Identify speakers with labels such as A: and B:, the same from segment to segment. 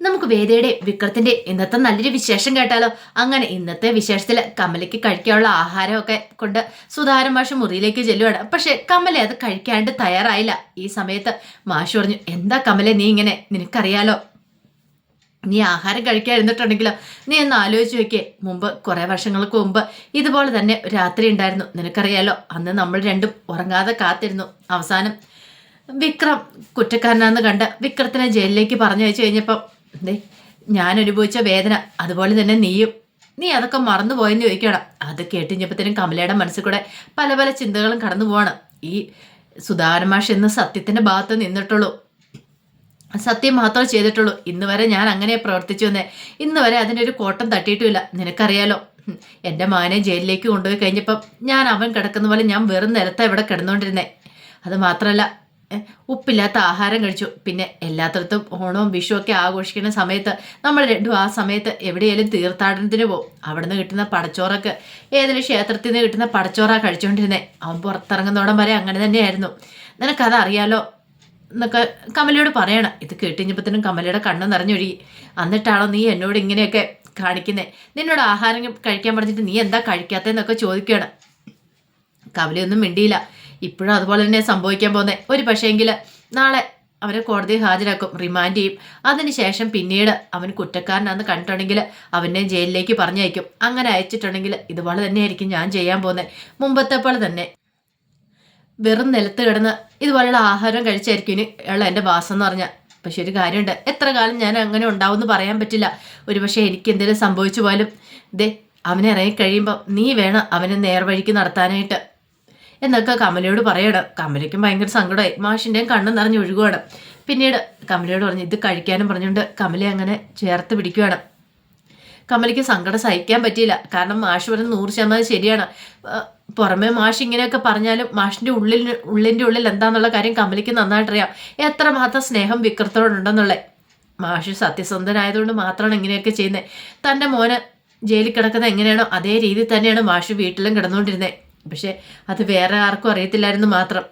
A: നമുക്ക് വേദയുടെ വിക്രത്തിന്റെ ഇന്നത്തെ നല്ലൊരു വിശേഷം കേട്ടാലോ? അങ്ങനെ ഇന്നത്തെ വിശേഷത്തിൽ കമലയ്ക്ക് കഴിക്കാനുള്ള ആഹാരമൊക്കെ കൊണ്ട് സുധാരൻ മാഷ് മുറിയിലേക്ക് ചെല്ലുവാണ്. പക്ഷെ കമല അത് കഴിക്കാണ്ട് തയ്യാറായില്ല. ഈ സമയത്ത് മാഷ് പറഞ്ഞു എന്താ കമല നീ ഇങ്ങനെ നിനക്കറിയാലോ? നീ ആഹാരം കഴിക്കാൻ കഴിക്കാതിരുന്നിട്ടുണ്ടെങ്കിലോ നീ ഒന്ന് ആലോചിച്ച് നോക്കിയേ. മുമ്പ് കുറേ വർഷങ്ങൾക്ക് മുമ്പ് ഇതുപോലെ തന്നെ രാത്രി ഉണ്ടായിരുന്നു. നിനക്കറിയാലോ? അന്ന് നമ്മൾ രണ്ടും ഉറങ്ങാതെ കാത്തിരുന്നു. അവസാനം വിക്രം കുറ്റക്കാരനാന്ന് കണ്ട് വിക്രത്തിനെ ജയിലിലേക്ക് പറഞ്ഞു വെച്ച് കഴിഞ്ഞപ്പം ദേ ഞാൻ അനുഭവിച്ച വേദന. അതുപോലെ തന്നെ നീയും. നീ അതൊക്കെ മറന്നു പോയെന്ന് ചോദിക്കണം അത് കേട്ടിഞ്ഞപ്പോഴത്തേനും കമലയുടെ മനസ്സിൽ കൂടെ പല പല ചിന്തകളും കടന്നു പോവാണ്. ഈ സുധാരമാഷ് എന്ന സത്യത്തിന്റെ ഭാഗത്ത് നിന്നിട്ടുള്ളൂ. സത്യം മാത്രമേ ചെയ്തിട്ടുള്ളൂ. ഇന്ന് വരെ ഞാൻ അങ്ങനെ പ്രവർത്തിച്ചു വന്നേ ഇന്ന് വരെ അതിന്റെ ഒരു കോട്ടം തട്ടിയിട്ടുമില്ല. നിനക്കറിയാലോ? എന്റെ മകനെ ജയിലിലേക്ക് കൊണ്ടുപോയി കഴിഞ്ഞപ്പം ഞാൻ അവൻ കിടക്കുന്ന പോലെ ഞാൻ വെറും നിലത്താണ് ഇവിടെ കിടന്നുകൊണ്ടിരുന്നേ. അത് മാത്രമല്ല ഉപ്പില്ലാത്ത ആഹാരം കഴിച്ചു. പിന്നെ എല്ലാത്തടത്തും ഓണവും വിഷുവും ഒക്കെ ആഘോഷിക്കുന്ന സമയത്ത് നമ്മൾ രണ്ടും ആ സമയത്ത് എവിടെയെങ്കിലും തീർത്ഥാടനത്തിന് പോകും. അവിടുന്ന് കിട്ടുന്ന പടച്ചോറൊക്കെ ഏതെങ്കിലും ക്ഷേത്രത്തിൽ നിന്ന് കിട്ടുന്ന പടച്ചോറാണ് കഴിച്ചുകൊണ്ടിരുന്നത് അവൻ പുറത്തിറങ്ങുന്നോടം വരെ അങ്ങനെ തന്നെയായിരുന്നു. നിനക്കതറിയാലോ എന്നൊക്കെ കമലയോട് പറയണം. ഇത് കേട്ടുകഴിഞ്ഞപ്പോഴത്തേനും കമലയുടെ കണ്ണ് നിറഞ്ഞൊഴുകി. എന്നിട്ടാണോ നീ എന്നോട് ഇങ്ങനെയൊക്കെ കാണിക്കുന്നത് നിന്നോട് ആഹാരം കഴിക്കാൻ പറഞ്ഞിട്ട് നീ എന്താ കഴിക്കാത്തതെന്നൊക്കെ ചോദിക്കുകയാണ്. കമലയൊന്നും മിണ്ടിയില്ല. ഇപ്പോഴും അതുപോലെ തന്നെ സംഭവിക്കാൻ പോകുന്നത്. ഒരു പക്ഷേങ്കിൽ നാളെ അവരെ കോടതിയിൽ ഹാജരാക്കും റിമാൻഡ് ചെയ്യും. അതിനുശേഷം പിന്നീട് അവൻ കുറ്റക്കാരനാണെന്ന് കണ്ടിട്ടുണ്ടെങ്കിൽ അവനെ ജയിലിലേക്ക് പറഞ്ഞയക്കും. അങ്ങനെ അയച്ചിട്ടുണ്ടെങ്കിൽ ഇതുപോലെ തന്നെയായിരിക്കും ഞാൻ ചെയ്യാൻ പോകുന്നത്. മുമ്പത്തെ പോലെ തന്നെ വെറും നിലത്ത് കിടന്ന് ഇതുപോലെയുള്ള ആഹാരം കഴിച്ചായിരിക്കും ഇനി ഉള്ള എന്റെ വാസം എന്ന് പറഞ്ഞാൽ. പക്ഷെ ഒരു കാര്യമുണ്ട്. എത്ര കാലം ഞാൻ അങ്ങനെ ഉണ്ടാവും എന്ന് പറയാൻ പറ്റില്ല. ഒരു പക്ഷേ എനിക്ക് എന്തെങ്കിലും സംഭവിച്ചു പോലും ദേ അവനെ ഇറങ്ങി കഴിയുമ്പോൾ നീ വേണം അവനെ നേർവഴിക്ക് നടത്താനായിട്ട്. എന്നൊക്കെ കമലയോട് പറയണം. കമലയ്ക്കും ഭയങ്കര സങ്കടമായി. മാഷിന്റെയും കണ്ണും നിറഞ്ഞ് ഒഴുകുവാണ്. പിന്നീട് കമലയോട് പറഞ്ഞു ഇത് കഴിക്കാനും പറഞ്ഞുകൊണ്ട് കമലയെ അങ്ങനെ ചേർത്ത് പിടിക്കുകയാണ് കമലയ്ക്ക് സങ്കടം സഹിക്കാൻ പറ്റിയില്ല. കാരണം മാഷ് പറഞ്ഞ നൂറ് ശതമാനം ശരിയാണ്. പുറമെ മാഷ് ഇങ്ങനെയൊക്കെ പറഞ്ഞാലും മാഷിന്റെ ഉള്ളിൽ ഉള്ളിന്റെ ഉള്ളിൽ എന്താണെന്നുള്ള കാര്യം കമലയ്ക്ക് നന്നായിട്ടറിയാം. എത്രമാത്രം സ്നേഹം വിക്രത്തോടുണ്ടെന്നുള്ളത് മാഷ് സത്യസന്ധനായതുകൊണ്ട് മാത്രമാണ് ഇങ്ങനെയൊക്കെ ചെയ്യുന്നത് തന്റെ മോന് ജയിലിൽ കിടക്കുന്നത് എങ്ങനെയാണോ അതേ രീതിയിൽ തന്നെയാണ് മാഷ് വീട്ടിലും കിടന്നുകൊണ്ടിരുന്നത് പക്ഷേ അത് വേറെ ആർക്കും അറിയത്തില്ലായിരുന്നു മാത്രം.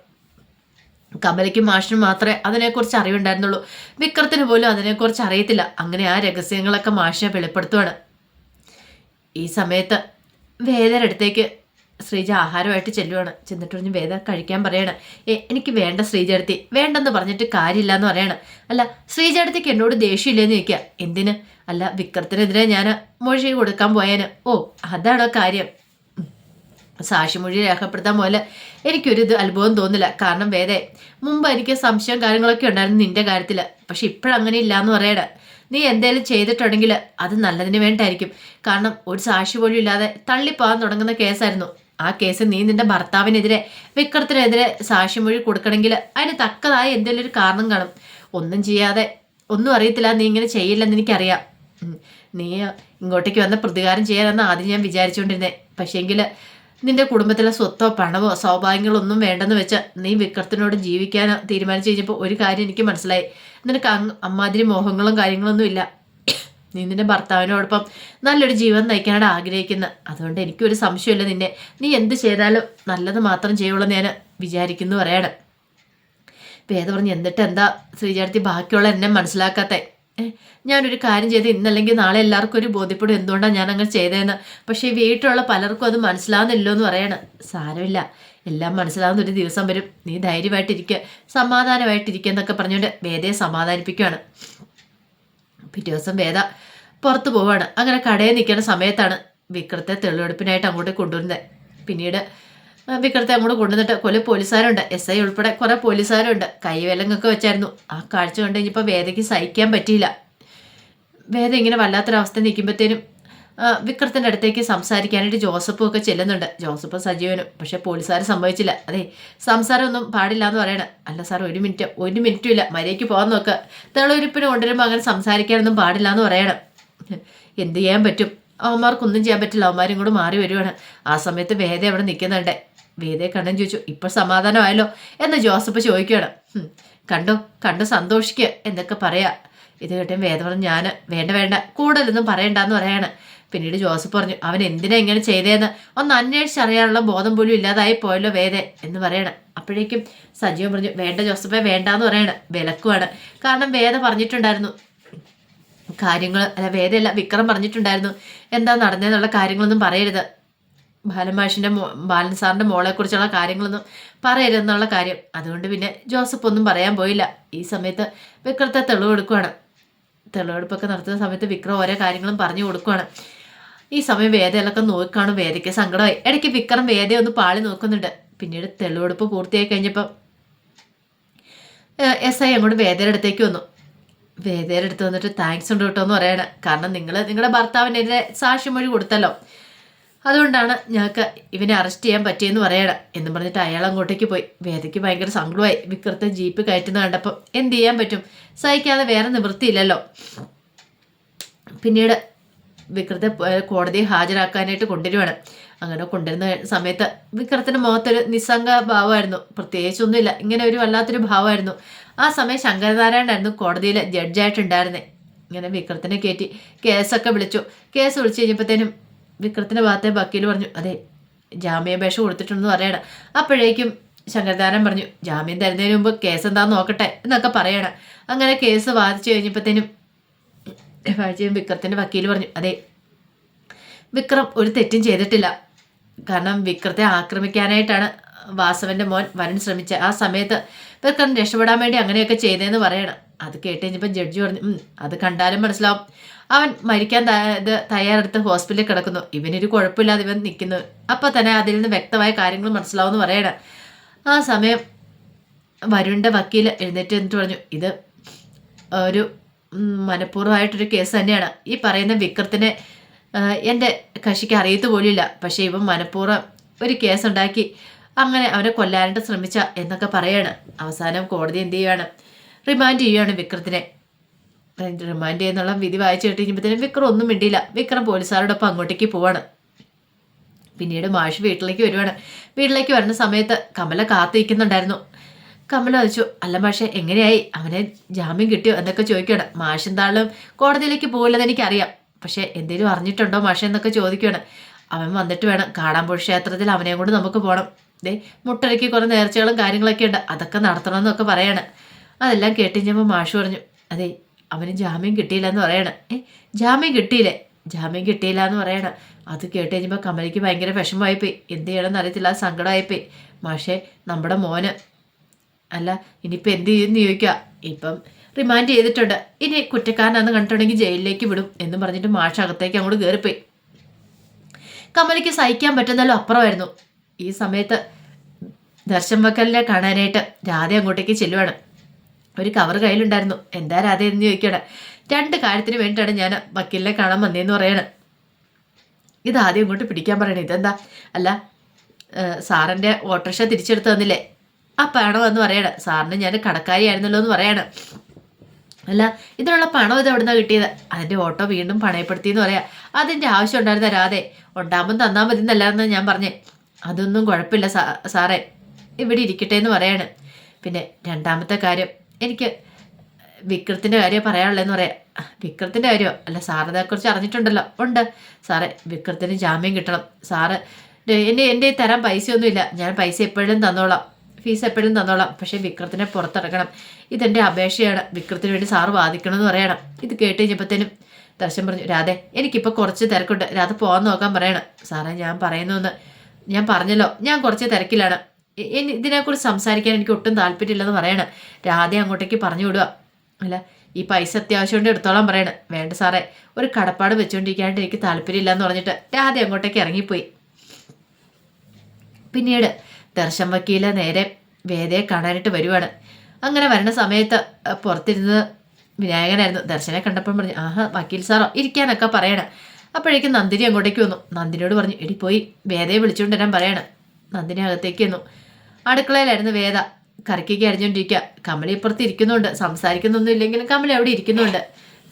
A: കമലയ്ക്കും മാഷിനും മാത്രമേ അതിനെക്കുറിച്ച് അറിവുണ്ടായിരുന്നുള്ളൂ. വിക്രത്തിന് പോലും അതിനെക്കുറിച്ച് അറിയത്തില്ല. അങ്ങനെ ആ രഹസ്യങ്ങളൊക്കെ മാഷിനെ വെളിപ്പെടുത്തുവാണ്. ഈ സമയത്ത് വേദരടുത്തേക്ക് ശ്രീജ ആഹാരമായിട്ട് ചെല്ലുവാണ്. ചെന്നിട്ട് പറഞ്ഞ് വേദ കഴിക്കാൻ പറയാണ്. ഏ എനിക്ക് വേണ്ട ശ്രീജ അടുത്തി. വേണ്ടെന്ന് പറഞ്ഞിട്ട് കാര്യമില്ല എന്ന് പറയാണ്. അല്ല ശ്രീജ അടുത്തേക്ക് എന്നോട് ദേഷ്യമില്ലെന്ന് ചോദിക്കുക എന്തിന്? അല്ല വിക്രത്തിനെതിരെ ഞാൻ മൊഴി കൊടുക്കാൻ പോയാന്. ഓ അതാണോ കാര്യം. സാക്ഷിമൊഴി രേഖപ്പെടുത്താൻ പോലെ എനിക്കൊരു ഇത് അത്ഭുതം തോന്നില്ല. കാരണം വേറെ മുമ്പ് എനിക്ക് സംശയം കാര്യങ്ങളൊക്കെ ഉണ്ടായിരുന്നു നിന്റെ കാര്യത്തിൽ പക്ഷെ ഇപ്പോഴങ്ങനെ ഇല്ല എന്ന് പറയണ നീ എന്തേലും ചെയ്തിട്ടുണ്ടെങ്കിൽ അത് നല്ലതിന് വേണ്ടിയിട്ടായിരിക്കും. കാരണം ഒരു സാക്ഷി പോലും ഇല്ലാതെ തള്ളിപ്പോകാൻ തുടങ്ങുന്ന കേസായിരുന്നു. ആ കേസ് നീ നിന്റെ ഭർത്താവിനെതിരെ വിക്രത്തിനെതിരെ സാക്ഷിമൊഴി കൊടുക്കണമെങ്കിൽ അതിന് തക്കതായ എന്തെങ്കിലും ഒരു കാരണം കാണും. ഒന്നും ചെയ്യാതെ ഒന്നും അറിയത്തില്ല നീ ഇങ്ങനെ ചെയ്യില്ലെന്ന് എനിക്കറിയാം. നീ ഇങ്ങോട്ടേക്ക് വന്ന പ്രതികാരം ചെയ്യാനെന്ന് ആദ്യം ഞാൻ വിചാരിച്ചുകൊണ്ടിരുന്നേ. പക്ഷേങ്കിൽ നിന്റെ കുടുംബത്തിലെ സ്വത്തോ പണമോ സൗഭാഗ്യങ്ങളോ ഒന്നും വേണ്ടെന്ന് വെച്ച് നീ വിക്രത്തിനോട് ജീവിക്കാൻ തീരുമാനിച്ചു കഴിഞ്ഞപ്പോൾ ഒരു കാര്യം എനിക്ക് മനസ്സിലായി. നിനക്ക് അമ്മാതിരി മോഹങ്ങളും കാര്യങ്ങളൊന്നും ഇല്ല. നീ നിന്റെ ഭർത്താവിനോടൊപ്പം നല്ലൊരു ജീവൻ നയിക്കാനാണ് ആഗ്രഹിക്കുന്നത് അതുകൊണ്ട് എനിക്കൊരു സംശയമില്ല നിന്നെ. നീ എന്ത് ചെയ്താലും നല്ലത് മാത്രം ചെയ്യുള്ളൂ ഞാൻ വിചാരിക്കുന്നു പറയണം. വേദ പറഞ്ഞ് എന്നിട്ട് എന്താ ശ്രീചാരത്തി ബാക്കിയുള്ള എന്നെ മനസ്സിലാക്കാത്തേ? ഞാനൊരു കാര്യം ചെയ്ത് ഇന്നല്ലെങ്കിൽ നാളെ എല്ലാവർക്കും ഒരു ബോധ്യപ്പെടും എന്തുകൊണ്ടാണ് ഞാൻ അങ്ങനെ ചെയ്തതെന്ന് പക്ഷേ വീട്ടിലുള്ള പലർക്കും അത് മനസ്സിലാവുന്നില്ലോ എന്ന് പറയണം. സാരമില്ല. എല്ലാം മനസ്സിലാവുന്ന ഒരു ദിവസം വരും. നീ ധൈര്യമായിട്ടിരിക്കുക സമാധാനമായിട്ടിരിക്കുക എന്നൊക്കെ പറഞ്ഞുകൊണ്ട് വേദയെ സമാധാനിപ്പിക്കുകയാണ് പിറ്റേ ദിവസം വേദ പുറത്ത് പോവാണ്. അങ്ങനെ കടയിൽ നിൽക്കുന്ന സമയത്താണ് വിക്രത്തെ തെളിവെടുപ്പിനായിട്ട് അങ്ങോട്ട് കൊണ്ടുവരുന്നത്. പിന്നീട് വിക്രത്തെ അങ്ങോട്ട് കൊണ്ടുവന്നിട്ട് കൊല പോലീസുകാരുണ്ട്. എസ് ഐ ഉൾപ്പെടെ കുറേ പോലീസുകാരുണ്ട്. കൈവേലങ്ങൊക്കെ വെച്ചായിരുന്നു. ആ കാഴ്ച കണ്ട് ഇനിയിപ്പോൾ വേദയ്ക്ക് സഹിക്കാൻ പറ്റിയില്ല. വേദ ഇങ്ങനെ വല്ലാത്തൊരവസ്ഥ നിൽക്കുമ്പോഴത്തേനും വിക്രത്തിന്റെ അടുത്തേക്ക് സംസാരിക്കാനായിട്ട് ജോസഫും ഒക്കെ ചെല്ലുന്നുണ്ട്. ജോസഫും സജീവനും. പക്ഷേ പോലീസുകാർ സംഭവിച്ചില്ല അതെ സംസാരമൊന്നും പാടില്ല എന്ന് പറയണം. അല്ല സാർ ഒരു മിനിറ്റ് ഒരു മിനിറ്റും ഇല്ല. മര്യാദയ്ക്ക് പോകാൻ നോക്കുക തെളിവെടുപ്പിന് കൊണ്ടുവരുമ്പോൾ അങ്ങനെ സംസാരിക്കാനൊന്നും പാടില്ല എന്ന് പറയണം. എന്ത് ചെയ്യാൻ പറ്റും? അവന്മാർക്കൊന്നും ചെയ്യാൻ പറ്റില്ല. അവന്മാരും കൂടെ മാറി വരുവാണ്. ആ സമയത്ത് വേദ അവിടെ നിൽക്കുന്നുണ്ട്. വേദയെ കണ്ണൻ ചോദിച്ചു ഇപ്പൊ സമാധാനമായല്ലോ? എന്ന് ജോസഫ് ചോദിക്കുകയാണ്. "ഹും, കണ്ടോ കണ്ടു സന്തോഷിക്കുക എന്നൊക്കെ പറയാ. ഇത് കേട്ടും വേദ പറഞ്ഞു ഞാൻ വേണ്ട വേണ്ട കൂടുതലൊന്നും പറയണ്ടെന്ന് പറയാണ്. പിന്നീട് ജോസഫ് പറഞ്ഞു അവൻ എന്തിനാ ഇങ്ങനെ ചെയ്തതെന്ന് ഒന്ന് അന്വേഷിച്ചറിയാനുള്ള ബോധം പോലും ഇല്ലാതായി പോയല്ലോ വേദ എന്ന് പറയണം. അപ്പോഴേക്കും സജീവൻ പറഞ്ഞു വേണ്ട ജോസഫെ വേണ്ടാന്ന് പറയണം വിലക്കുവാണ്. കാരണം വേദ പറഞ്ഞിട്ടുണ്ടായിരുന്നു കാര്യങ്ങൾ അല്ല വേദയല്ല വിക്രം പറഞ്ഞിട്ടുണ്ടായിരുന്നു എന്താ നടന്നതെന്നുള്ള കാര്യങ്ങളൊന്നും പറയരുത്. ബാലമാഷിന്റെ മോ ബാലൻ സാറിന്റെ മോളെക്കുറിച്ചുള്ള കാര്യങ്ങളൊന്നും പറയരുതെന്നുള്ള കാര്യം. അതുകൊണ്ട് പിന്നെ ജോസഫ് ഒന്നും പറയാൻ പോയില്ല. ഈ സമയത്ത് വിക്രത്തെ തെളിവെടുക്കുകയാണ് തെളിവെടുപ്പൊക്കെ നടത്തുന്ന സമയത്ത് വിക്രം ഓരോ കാര്യങ്ങളും പറഞ്ഞു കൊടുക്കുകയാണ് ഈ സമയം വേദയിലൊക്കെ നോക്കാണ് വേദയ്ക്ക് സങ്കടമായി. ഇടയ്ക്ക് വിക്രം വേദയെ ഒന്ന് പാളി നോക്കുന്നുണ്ട്. പിന്നീട് തെളിവെടുപ്പ് പൂർത്തിയായി കഴിഞ്ഞപ്പം എസ് ഐ അങ്ങോട്ട് വേദയുടെ അടുത്തേക്ക് വന്നു. വേദയുടെ അടുത്ത് വന്നിട്ട് താങ്ക്സ് ഉണ്ട് കേട്ടോ എന്ന് പറയണം. കാരണം നിങ്ങൾ നിങ്ങളുടെ ഭർത്താവിനെതിരെ സാക്ഷിമൊഴി കൊടുത്തല്ലോ. അതുകൊണ്ടാണ് ഞങ്ങൾക്ക് ഇവനെ അറസ്റ്റ് ചെയ്യാൻ പറ്റിയെന്ന് പറയണം എന്ന് പറഞ്ഞിട്ട് അയാൾ അങ്ങോട്ടേക്ക് പോയി. വേദയ്ക്ക് ഭയങ്കര സങ്കടമായി. വിക്രത്തെ ജീപ്പ് കയറ്റുന്ന കണ്ടപ്പോൾ എന്ത് ചെയ്യാൻ പറ്റും? സഹിക്കാതെ വേറെ നിവൃത്തിയില്ലല്ലോ. പിന്നീട് വിക്രത്തെ കോടതി ഹാജരാക്കാനായിട്ട് കൊണ്ടുവരുവാണ്. അങ്ങനെ കൊണ്ടുവരുന്ന സമയത്ത് വിക്രത്തിന്റെ മുഖത്തൊരു നിസ്സംഗ ഭാവമായിരുന്നു. പ്രത്യേകിച്ചൊന്നുമില്ല. ഇങ്ങനെ ഒരു വല്ലാത്തൊരു ഭാവമായിരുന്നു. ആ സമയം ശങ്കരനാരായണനായിരുന്നു കോടതിയിൽ ജഡ്ജായിട്ടുണ്ടായിരുന്നേ ഇങ്ങനെ വിക്രത്തിനെ കയറ്റി കേസൊക്കെ വിളിച്ചു. കേസ് വിളിച്ചു കഴിഞ്ഞപ്പോഴത്തേനും വിക്രത്തിന്റെ ഭാഗത്തെ വക്കീൽ പറഞ്ഞു അതെ ജാമ്യാപേക്ഷ കൊടുത്തിട്ടുണ്ടെന്ന് പറയണം. അപ്പോഴേക്കും ശങ്കരദാരൻ പറഞ്ഞു ജാമ്യം തരുന്നതിന് മുമ്പ് കേസ് എന്താന്ന് നോക്കട്ടെ എന്നൊക്കെ പറയണം. അങ്ങനെ കേസ് വാദിച്ചു കഴിഞ്ഞപ്പോഴത്തേനും വിക്രത്തിന്റെ വക്കീൽ പറഞ്ഞു അതെ വിക്രം ഒരു തെറ്റും ചെയ്തിട്ടില്ല. കാരണം വിക്രത്തെ ആക്രമിക്കാനായിട്ടാണ് വാസവന്റെ മോൻ വരൻ ശ്രമിച്ച ആ സമയത്ത് വിക്രം രക്ഷപ്പെടാൻ വേണ്ടി അങ്ങനെയൊക്കെ ചെയ്തതെന്ന് പറയണം. അത് കേട്ട് കഴിഞ്ഞപ്പോൾ ജഡ്ജി പറഞ്ഞു അത് കണ്ടാലും മനസ്സിലാവും. അവൻ മരിക്കാൻ തയ്യാറെടുത്ത് ഹോസ്പിറ്റലിൽ കിടക്കുന്നു. ഇവനൊരു കുഴപ്പമില്ലാതെ ഇവൻ നിൽക്കുന്നു. അപ്പോൾ തന്നെ അതിൽ നിന്ന് വ്യക്തമായ കാര്യങ്ങൾ മനസ്സിലാവുമെന്ന് പറയണം. ആ സമയം വരുണിന്റെ വക്കീൽ എഴുന്നേറ്റ് എന്നിട്ട് പറഞ്ഞു ഇത് ഒരു മനഃപൂർവമായിട്ടൊരു കേസ് തന്നെയാണ്. ഈ പറയുന്ന വിക്രത്തിനെ എന്റെ കക്ഷിക്ക് അറിയത്ത് പോലില്ല പക്ഷേ ഇവൻ മനഃപൂർവം ഒരു കേസുണ്ടാക്കി അങ്ങനെ അവനെ കൊല്ലാനായിട്ട് ശ്രമിച്ച എന്നൊക്കെ പറയാണ്. അവസാനം കോടതി എന്ത് ചെയ്യുകയാണ് റിമാൻഡ് ചെയ്യുകയാണ് വിക്രത്തിനെ. റിമാൻഡ് ചെയ്യുന്നുള്ള വിധി വായിച്ചു കഴിഞ്ഞപ്പോഴത്തേനും വിക്രം ഒന്നും മിണ്ടിയില്ല. വിക്രം പോലീസുകാരോടൊപ്പം അങ്ങോട്ടേക്ക് പോവാണ്. പിന്നീട് മാഷ് വീട്ടിലേക്ക് വരുവാണ്. വീട്ടിലേക്ക് വരുന്ന സമയത്ത് കമല കാത്തിരിക്കുന്നുണ്ടായിരുന്നു. കമല ചോദിച്ചു അല്ല മാഷെ എങ്ങനെയായി? അവനെ ജാമ്യം കിട്ടിയോ? എന്നൊക്കെ ചോദിക്കുകയാണ്. മാഷ് എന്താളും കോടതിയിലേക്ക് പോകില്ലെന്ന് എനിക്കറിയാം. പക്ഷെ എന്തെങ്കിലും അറിഞ്ഞിട്ടുണ്ടോ മാഷ എന്നൊക്കെ ചോദിക്കുകയാണ്. അവൻ വന്നിട്ട് വേണം കാടാമ്പുഴ ക്ഷേത്രത്തിൽ അവനെ കൊണ്ട് നമുക്ക് പോകണം ദേ മുട്ടരയ്ക്ക് കുറേ നേർച്ചകളും കാര്യങ്ങളൊക്കെ ഉണ്ട്. അതൊക്കെ നടത്തണമെന്നൊക്കെ പറയാണ്. അതെല്ലാം കേട്ടിഞ്ഞപ്പോൾ മാഷ് പറഞ്ഞു അതെ അവന് ജാമ്യം കിട്ടിയില്ല എന്ന് പറയണം. ഏ ജാമ്യം കിട്ടിയില്ലേ? ജാമ്യം കിട്ടിയില്ല എന്ന് പറയണം. അത് കേട്ട് കഴിഞ്ഞപ്പോൾ കമലിക്ക് ഭയങ്കര വിഷമമായിപ്പോയി. എന്ത് ചെയ്യണമെന്ന് അറിയത്തില്ല സങ്കടമായിപ്പോയി. മാഷേ നമ്മുടെ മോന്. അല്ല ഇനിയിപ്പോൾ എന്ത് ചെയ്യുമെന്ന് ചോദിക്കുക ഇപ്പം റിമാൻഡ് ചെയ്തിട്ടുണ്ട്. ഇനി കുറ്റക്കാരനാന്ന് കണ്ടിട്ടുണ്ടെങ്കിൽ ജയിലിലേക്ക് വിടും എന്ന് പറഞ്ഞിട്ട് മാഷ അകത്തേക്ക് അങ്ങോട്ട് കയറിപ്പോയി കമലിക്ക് സഹിക്കാൻ പറ്റുന്നല്ലോ അപ്പുറമായിരുന്നു. ഈ സമയത്ത് ദർശൻ വക്കലിനെ കാണാനായിട്ട് രാധ അങ്ങോട്ടേക്ക് ചെല്ലുവാണ്. ഒരു കവർ കയ്യിലുണ്ടായിരുന്നു. എന്താ രാധ എന്ന് ചോദിക്കണം രണ്ട് കാര്യത്തിന് വേണ്ടിയിട്ടാണ് ഞാൻ വക്കീലിനെ കാണാൻ വന്നതെന്ന് പറയണേ. ഇത് ആദ്യം ഇങ്ങോട്ട് പിടിക്കാൻ പറയണേ. ഇതെന്താ? അല്ല സാറിന്റെ ഓട്ടോറിക്ഷ തിരിച്ചെടുത്ത് തന്നില്ലേ. ആ പണം എന്ന് പറയണം. സാറിന് ഞാൻ കടക്കാരിയായിരുന്നല്ലോ എന്ന് പറയണം. അല്ല ഇതിനുള്ള പണം ഇത് എവിടുന്നാണ് കിട്ടിയത്? അതിന്റെ ഓട്ടോ വീണ്ടും പണയപ്പെടുത്തി എന്ന് പറയാം. അതിന്റെ ആവശ്യം ഉണ്ടായിരുന്ന രാധേ? ഉണ്ടാകുമ്പോൾ തന്നാൽ മതി എന്നല്ലാന്ന് ഞാൻ പറഞ്ഞേ. അതൊന്നും കുഴപ്പമില്ല സാറേ. ഇവിടെ ഇരിക്കട്ടെ എന്ന് പറയാണ്. പിന്നെ രണ്ടാമത്തെ കാര്യം. എനിക്ക് വിക്രത്തിന്റെ കാര്യം പറയാനുള്ളതെന്ന് പറയാം. വിക്രത്തിന്റെ കാര്യമോ? അല്ല സാറിനെക്കുറിച്ച് അറിഞ്ഞിട്ടുണ്ടല്ലോ. ഉണ്ട്. സാറേ വിക്രത്തിന് ജാമ്യം കിട്ടണം. സാറ് എന്റെ എന്റെ തരാൻ പൈസയൊന്നുമില്ല. ഞാൻ പൈസ എപ്പോഴും തന്നോളാം. ഫീസ് എപ്പോഴും തന്നോളാം. പക്ഷേ വിക്രത്തിനെ പുറത്തിറക്കണം. ഇതെന്റെ അപേക്ഷയാണ്. വിക്രത്തിന് വേണ്ടി സാറ് വാദിക്കണമെന്ന് പറയണം. ഇത് കേട്ട് കഴിഞ്ഞപ്പോഴത്തേനും ദർശൻ പറഞ്ഞു രാധെ എനിക്കിപ്പോൾ കുറച്ച് തിരക്കുണ്ട്. രാധ പോകാൻ നോക്കാൻ പറയണം. സാറേ ഞാൻ പറയുന്നു ഞാൻ പറഞ്ഞല്ലോ. ഞാൻ കുറച്ച് തിരക്കിലാണ്. ഇതിനെക്കുറിച്ച് സംസാരിക്കാൻ എനിക്ക് ഒട്ടും താല്പര്യമില്ലെന്ന് പറയണം. രാധ അങ്ങോട്ടേക്ക് പറഞ്ഞു വിടുക. അല്ല ഈ പൈസ അത്യാവശ്യം കൊണ്ട് എടുത്തോളാൻ പറയണം. വേണ്ട സാറേ ഒരു കടപ്പാട് വെച്ചുകൊണ്ടിരിക്കാണ്ട് എനിക്ക് താല്പര്യമില്ല എന്ന് പറഞ്ഞിട്ട് രാധ അങ്ങോട്ടേക്ക് ഇറങ്ങിപ്പോയി. പിന്നീട് ദർശൻ വക്കീല നേരെ വേദയെ കാണാനായിട്ട് വരുവാണ്. അങ്ങനെ വരണ സമയത്ത് പുറത്തിരുന്ന് വിനായകനായിരുന്നു. ദർശനെ കണ്ടപ്പോൾ പറഞ്ഞു ആഹാ വക്കീൽ സാറോ ഇരിക്കാനൊക്കെ പറയണം. അപ്പോഴേക്കും നന്ദിനി അങ്ങോട്ടേക്ക് വന്നു. നന്ദിനിയോട് പറഞ്ഞു എടി പോയി. വേദയെ വിളിച്ചുകൊണ്ട് വരാൻ പറയണം. നന്ദിനി അകത്തേക്ക് വന്നു അടുക്കളയിലായിരുന്നു വേദ. കറക്കിക്ക് അരിഞ്ഞുകൊണ്ടിരിക്കുക കമല ഇപ്പുറത്ത് ഇരിക്കുന്നുണ്ട്. സംസാരിക്കുന്നൊന്നും ഇല്ലെങ്കിലും കമല അവിടെ ഇരിക്കുന്നുണ്ട്.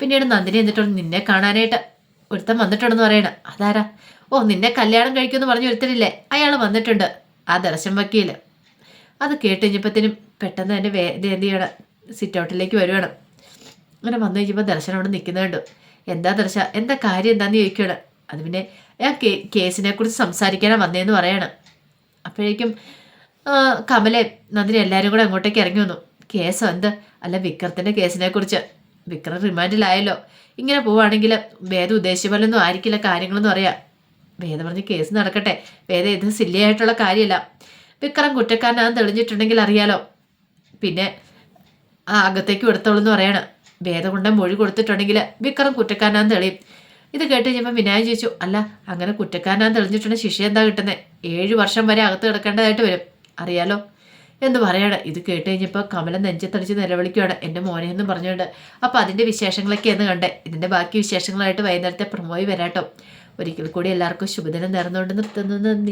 A: പിന്നീട് നന്ദിനി എന്നിട്ടുണ്ട് നിന്നെ കാണാനായിട്ട് ഒരുത്തൻ വന്നിട്ടുണ്ടെന്ന് പറയണം. അതാരാ? ഓ നിന്നെ കല്യാണം കഴിക്കുമെന്ന് പറഞ്ഞു ഒരുത്തരില്ലേ അയാൾ വന്നിട്ടുണ്ട്. ആ ദർശൻ വക്കീൽ. അത് കേട്ട് പെട്ടെന്ന് തന്നെ വേദ എന്ത് ചെയ്യണം? സിറ്റ് ഔട്ടിലേക്ക് വരുവാണ്. അങ്ങനെ വന്നു കഴിഞ്ഞപ്പോൾ ദർശനം അവിടെ നിൽക്കുന്നുണ്ട് എന്താ ദർശ? എന്താ കാര്യം? എന്താന്ന് ചോദിക്കുകയാണ്. അത് പിന്നെ ആ കേസിനെ കുറിച്ച് സംസാരിക്കാനാണ് വന്നതെന്ന് പറയണം. അപ്പോഴേക്കും കമലെ നന്ദിനി എല്ലാവരും കൂടെ അങ്ങോട്ടേക്ക് ഇറങ്ങി വന്നു. കേസോ എന്ത്? അല്ല വിക്രത്തിന്റെ കേസിനെ കുറിച്ച്. വിക്രം റിമാൻഡിലായല്ലോ. ഇങ്ങനെ പോവുകയാണെങ്കിൽ വേദ ഉദ്ദേശിച്ച പോലൊന്നും ആയിരിക്കില്ല കാര്യങ്ങളെന്ന് പറയാം. വേദ പറഞ്ഞ് കേസ് നടക്കട്ടെ. വേദ ഇത് സില്ലിയായിട്ടുള്ള കാര്യമല്ല. വിക്രം കുറ്റക്കാരനാണെന്ന് തെളിഞ്ഞിട്ടുണ്ടെങ്കിൽ അറിയാലോ. പിന്നെ ആ അകത്തേക്ക് എടുത്തോളൂ എന്ന് പറയാണ്. വേദ കൊണ്ട് മൊഴി കൊടുത്തിട്ടുണ്ടെങ്കിൽ വിക്രം കുറ്റക്കാരനാന്ന് തെളിയും. ഇത് കേട്ട് കഴിഞ്ഞപ്പോൾ വിനായക് ചോദിച്ചു അല്ല അങ്ങനെ കുറ്റക്കാരനാന്ന് തെളിഞ്ഞിട്ടുണ്ടെങ്കിൽ ശിക്ഷ എന്താ കിട്ടുന്നത് ഏഴ് വർഷം വരെ അകത്ത് കിടക്കേണ്ടതായിട്ട് വരും. അറിയാലോ? എന്ന് പറയണം? ഇത് കേട്ട് കഴിഞ്ഞപ്പോൾ കമല നെഞ്ചത്തടിച്ച് നിലവിളിക്കുകയാണ് എന്റെ മോനെ എന്ന് പറഞ്ഞുകൊണ്ട്. അപ്പോൾ അതിന്റെ വിശേഷങ്ങളൊക്കെ എന്ന് കണ്ടേ. ഇതിന്റെ ബാക്കി വിശേഷങ്ങളായിട്ട് വൈകുന്നേരത്തെ പ്രമോയി വരാട്ടോ. ഒരിക്കൽ കൂടി എല്ലാവർക്കും ശുഭദിനം നേർന്നുകൊണ്ട് നിർത്തുന്നു. നന്ദി.